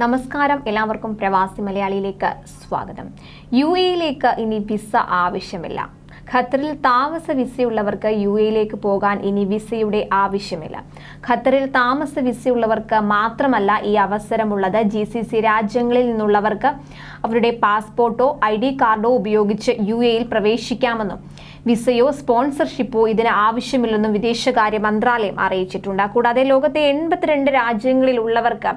നമസ്കാരം. എല്ലാവർക്കും പ്രവാസി മലയാളിയിലേക്ക് സ്വാഗതം. യു എയിലേക്ക് ഇനി വിസ ആവശ്യമില്ല. ഖത്തറിൽ താമസ വിസയുള്ളവർക്ക് യു എയിലേക്ക് പോകാൻ ഇനി വിസയുടെ ആവശ്യമില്ല. ഖത്തറിൽ താമസ വിസയുള്ളവർക്ക് മാത്രമല്ല ഈ അവസരമുള്ളത്. ജി സി സി രാജ്യങ്ങളിൽ നിന്നുള്ളവർക്ക് അവരുടെ പാസ്പോർട്ടോ ഐ ഡി കാർഡോ ഉപയോഗിച്ച് യു എയിൽ പ്രവേശിക്കാമെന്നും വിസയോ സ്പോൺസർഷിപ്പോ ഇതിന് ആവശ്യമില്ലെന്നും വിദേശകാര്യ മന്ത്രാലയം അറിയിച്ചിട്ടുണ്ട്. കൂടാതെ ലോകത്തെ എൺപത്തിരണ്ട് രാജ്യങ്ങളിലുള്ളവർക്ക്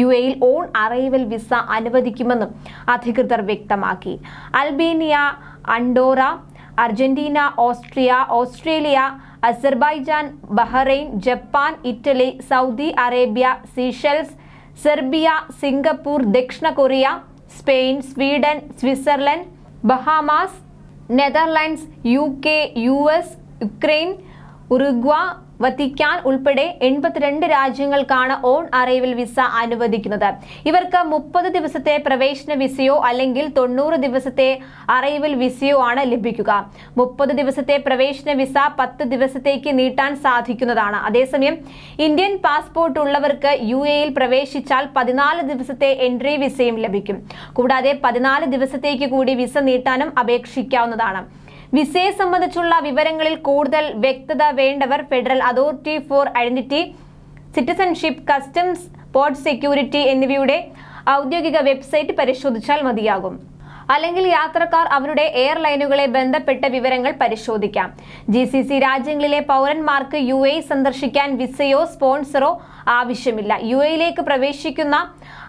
യു എയിൽ ഓൺ അറൈവൽ വിസ അനുവദിക്കുമെന്നും അധികൃതർ വ്യക്തമാക്കി. Albania Andorra Argentina Austria Australia Azerbaijan Bahrain Japan Italy Saudi Arabia Seychelles Serbia Singapore ദക്ഷിണ Korea Spain Sweden Switzerland Bahamas Netherlands U K U S Ukraine Uruguay Vatican ഉൾപ്പെടെ എൺപത്തിരണ്ട് രാജ്യങ്ങൾക്കാണ് on arrival visa അനുവദിക്കുന്നത്. ഇവർക്ക് മുപ്പത് ദിവസത്തെ പ്രവേശന വിസയോ അല്ലെങ്കിൽ തൊണ്ണൂറ് ദിവസത്തെ അറൈവൽ വിസയോ ആണ് ലഭിക്കുക. മുപ്പത് ദിവസത്തെ പ്രവേശന വിസ പത്ത് ദിവസത്തേക്ക് നീട്ടാൻ സാധിക്കുന്നതാണ്. അതേസമയം ഇന്ത്യൻ പാസ്പോർട്ട് ഉള്ളവർക്ക് യു എയിൽ പ്രവേശിച്ചാൽ പതിനാല് ദിവസത്തെ എൻട്രി വിസയും ലഭിക്കും. കൂടാതെ പതിനാല് ദിവസത്തേക്ക് കൂടി വിസ നീട്ടാനും അപേക്ഷിക്കാവുന്നതാണ്. വിസയെ സംബന്ധിച്ചുള്ള വിവരങ്ങളിൽ കൂടുതൽ വ്യക്തത വേണ്ടവർ federal authority for identity citizenship customs port security എന്നിവയുടെ ഔദ്യോഗിക വെബ്സൈറ്റ് പരിശോധിച്ചാൽ മതിയാകും. അല്ലെങ്കിൽ യാത്രക്കാർ അവരുടെ എയർലൈനുകളെ ബന്ധപ്പെട്ട വിവരങ്ങൾ പരിശോധിക്കാം. ജി സി സി രാജ്യങ്ങളിലെ പൗരന്മാർക്ക് യു എ സന്ദർശിക്കാൻ വിസയോ സ്പോൺസറോ ആവശ്യമില്ല. യു എയിലേക്ക് പ്രവേശിക്കുന്ന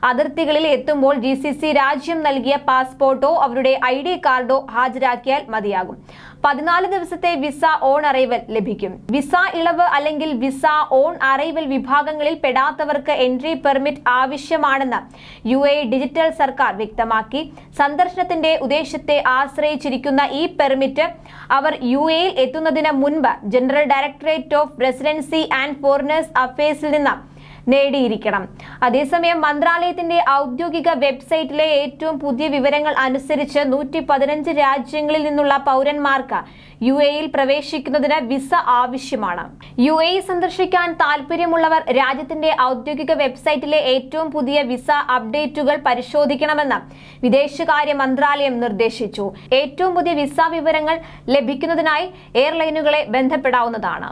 അതിർത്തികളിൽ എത്തുമ്പോൾ ജി സി സി രാജ്യം നൽകിയ പാസ്പോർട്ടോ അവരുടെ ഐ ഡി കാർഡോ ഹാജരാക്കിയാൽ മതിയാകും. പതിനാല് ദിവസത്തെ വിസ ഓൺ അറൈവൽ ലഭിക്കും. വിസ ഇളവ് അല്ലെങ്കിൽ വിസ ഓൺ അറൈവൽ വിഭാഗങ്ങളിൽ പെടാത്തവർക്ക് എൻട്രി പെർമിറ്റ് ആവശ്യമാണെന്ന് യു എ ഡിജിറ്റൽ സർക്കാർ വ്യക്തമാക്കി. സന്ദർശനത്തിന്റെ ഉദ്ദേശത്തെ ആശ്രയിച്ചിരിക്കുന്ന ഈ പെർമിറ്റ് അവർ യു എയിൽ എത്തുന്നതിന് മുൻപ് general directorate of residency and foreigners അഫയേഴ്സിൽ നിന്ന് നേടിയിരിക്കണം. അതേസമയം മന്ത്രാലയത്തിന്റെ ഔദ്യോഗിക വെബ്സൈറ്റിലെ ഏറ്റവും പുതിയ വിവരങ്ങൾ അനുസരിച്ച് നൂറ്റി പതിനഞ്ച് രാജ്യങ്ങളിൽ നിന്നുള്ള പൗരന്മാർക്ക് യു എയിൽ പ്രവേശിക്കുന്നതിന് വിസ ആവശ്യമാണ്. യു എ സന്ദർശിക്കാൻ താല്പര്യമുള്ളവർ രാജ്യത്തിന്റെ ഔദ്യോഗിക വെബ്സൈറ്റിലെ ഏറ്റവും പുതിയ വിസ അപ്ഡേറ്റുകൾ പരിശോധിക്കണമെന്ന് വിദേശകാര്യ മന്ത്രാലയം നിർദ്ദേശിച്ചു. ഏറ്റവും പുതിയ വിസ വിവരങ്ങൾ ലഭിക്കുന്നതിനായി എയർലൈനുകളെ ബന്ധപ്പെടാവുന്നതാണ്.